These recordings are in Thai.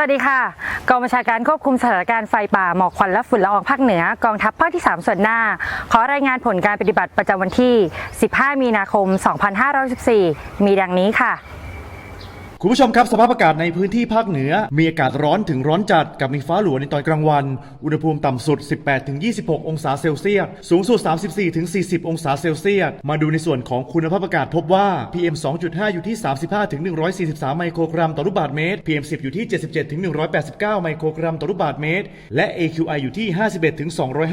วัสดีค่ะ กองบัญชาการควบคุมสถานการณ์ไฟป่าหมอกควันและฝุ่นละอองภาคเหนือกองทัพภาคที่ 3 ส่วนหน้า ขอรายงานผลการปฏิบัติประจำวันที่ 15 มีนาคม 2564มีดังนี้ค่ะ คุณผู้ชมครับสภาพอากาศในพื้นที่ภาคเหนือ มีอากาศร้อนถึงร้อนจัดกับมีฟ้าหลวในตอนกลางวัน อุณหภูมิต่ำสุด 18-26 องศาเซลเซียส สูงสุด 34-40 องศาเซลเซียส มาดูในส่วนของคุณภาพอากาศพบว่า PM 2.5 อยู่ที่ 35-143 ไมโครกรัมต่อลูกบาศก์เมตร PM 10 อยู่ที่ 77-189 ไมโครกรัมต่อลูกบาศก์เมตร และ AQI อยู่ที่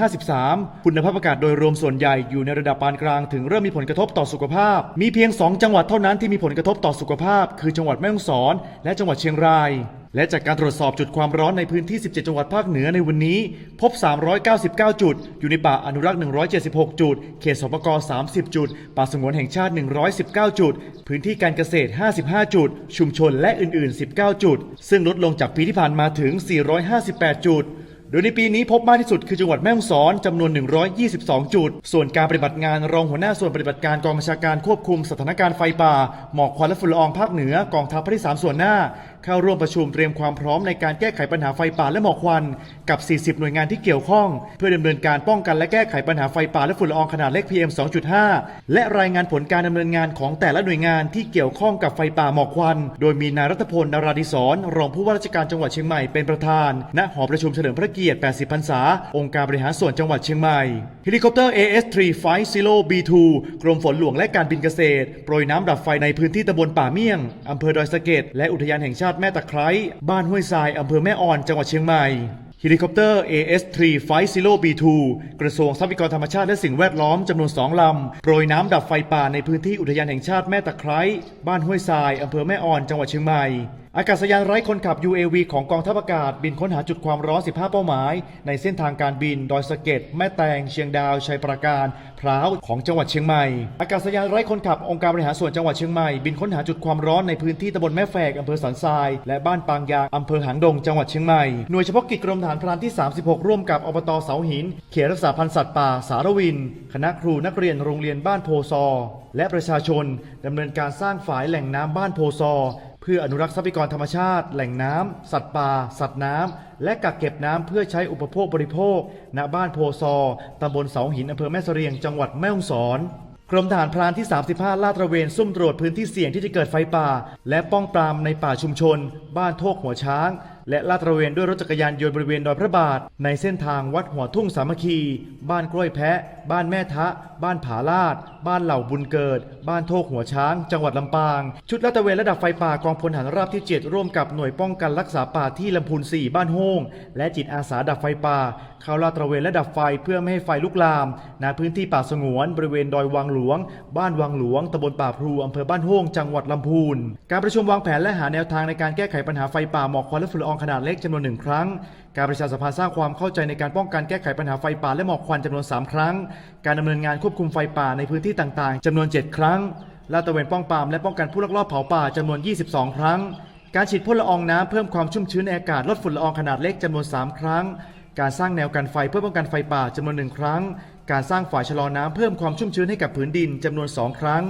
51-253 คุณภาพอากาศโดยรวมส่วนใหญ่อยู่ในระดับปานกลางถึงเริ่มมีผลกระทบต่อสุขภาพ มีเพียง 2 จังหวัดเท่านั้นที่มีผลกระทบต่อสุขภาพ คือจังหวัดแม่ฮ่องสอน และจังหวัดเชียงราย และจากการตรวจสอบจุดความร้อนในพื้นที่ 17 จังหวัดภาคเหนือในวันนี้ พบ 399 จุด อยู่ในป่าอนุรักษ์ 176 จุด เขตสปก30 จุด ป่าสงวนแห่งชาติ 119 จุด พื้นที่การเกษตร 55 จุด ชุมชนและอื่น ๆ 19 จุด ซึ่งลดลงจากปีที่ผ่านมาถึง 458 จุด โดยในปีนี้พบมากที่สุดคือจังหวัดแม่ฮ่องสอนจำนวน 122 จุด ส่วนการปฏิบัติงานรองหัวหน้าส่วนปฏิบัติการกองบัญชาการควบคุมสถานการณ์ไฟป่า หมอกควันและฝุ่นละอองภาคเหนือกองทัพภาคที่ 3 ส่วนหน้า เข้าร่วมประชุมเตรียมความพร้อมในการแก้ไขปัญหาไฟป่าและหมอกควัน กับ 40 หน่วยงานที่เกี่ยวข้อง เพื่อดำเนินการป้องกันและแก้ไขปัญหาไฟป่าและฝุ่นละอองขนาดเล็ก PM 2.5 และรายงานผลการดำเนินงานของแต่ละหน่วยงานที่เกี่ยวข้องกับไฟป่าหมอกควัน โดยมีนายรัตพลนาราดิศรรองผู้ว่าราชการจังหวัดเชียงใหม่เป็นประธาน ณ หอประชุมเฉลิมพระเกียรติ 80 พรรษา องค์การบริหารส่วนจังหวัดเชียงใหม่เฮลิคอปเตอร์ AS3 Flight Zero B2 กรมฝนหลวงและการบินเกษตรโปรยน้ำดับไฟในพื้นที่ตำบลป่าเมี่ยงอำเภอดอยสะเก็ดและอุทยานแห่งชาติแม่ตะไคร้บ้านห้วยทรายอำเภอแม่ออนจังหวัดเชียงใหม่เฮลิคอปเตอร์ AS3 Flight Zero B2 กระทรวงทรัพยากรธรรมชาติและสิ่งแวดล้อมจำนวน2ลำ โปรยน้ำดับไฟป่าในพื้นที่อุทยานแห่งชาติแม่ตะไคร้บ้านห้วยทรายอำเภอแม่ออนจังหวัดเชียงใหม่ อากาศยานไร้คนขับ UAV ของกองทัพอากาศบินค้นหาจุดความร้อน 15 เป้าหมาย ในเส้นทางการบิน ดอยสะเก็ด แม่แตง เชียงดาว ชัยปราการ พร้าว ของจังหวัดเชียงใหม่ อากาศยานไร้คนขับ องค์การบริหารส่วนจังหวัดเชียงใหม่ บินค้นหาจุดความร้อนในพื้นที่ตำบลแม่แฝกอำเภอสันทราย และบ้านปางยางอำเภอหางดง จังหวัดเชียงใหม่ หน่วยเฉพาะกิจกรมทหารพรานที่ 36 ร่วมกับอบตเสาหิน เขตรักษาพันธุ์สัตว์ป่า สารวิน คณะครูนักเรียนโรงเรียนบ้านโพซอ และประชาชนดำเนินการสร้างฝายแหล่งน้ำบ้านโพซอ พื่ออนุรักษ์ทรัพยากรธรรมชาติ แหล่งน้ำสัตว์ป่า สัตว์น้ำและกักเก็บน้ำเพื่อใช้อุปโภคบริโภค ณ บ้านโพซอตำบลเสาหินอำเภอแม่เสรียง จังหวัดแม่ฮ่องสอน กรมทหารพรานที่ 35 ลาดตระเวนซุ่มตรวจพื้นที่เสี่ยงที่จะเกิดไฟป่า และป้องปรามในป่าชุมชน บ้านโทกหัวช้าง และลาดตระเวนด้วยรถจักรยานยนต์บริเวณดอยพระบาท ในเส้นทางวัดหัวทุ่งสามัคคี บ้านกล้วยแพะ บ้านแม่ทะ บ้านผาลาด บ้านเหล่าบุญเกิด บ้านโทกหัวช้าง จังหวัดลำปาง ชุดลาดตระเวนระดับไฟป่ากองพลฐานราบที่ 7 ร่วมกับหน่วยป้องกันรักษาป่าที่ลำพูน 4 บ้านโฮงและจิตอาสาดับไฟป่า เข้าลาดตระเวนและดับไฟเพื่อไม่ให้ไฟลุกลามณพื้นที่ป่าสงวน บริเวณดอยวังหลวง บ้านวังหลวงตำบลป่าพลูอำเภอบ้านโฮงจังหวัดลำพูน การประชุมวางแผนและหาแนวทางในการแก้ไขปัญหาไฟป่าหมอกควันและฝุ่นละอองขนาดเล็กจำนวนหนึ่งครั้ง การประชาสัมพันธ์สร้างความเข้าใจในการป้องกันแก้ไขปัญหาไฟป่าและหมอกควันจำนวน 3 ครั้ง การดำเนินงานควบคุมไฟป่าในพื้นที่ต่างๆจำนวน 7 ครั้งลาดตระเวนป้องปรามและป้องกันผู้ลักลอบเผาป่าจำนวน 22 ครั้ง การฉีดพ่นละอองน้ำเพิ่มความชุ่มชื้นในอากาศลดฝุ่นละอองขนาดเล็กจำนวน 3 ครั้ง การสร้างแนวกันไฟเพื่อป้องกันไฟป่าจำนวนหนึ่งครั้ง การสร้างฝายชะลอน้ำเพิ่มความชุ่มชื้นให้กับผืนดินจำนวน 2 ครั้ง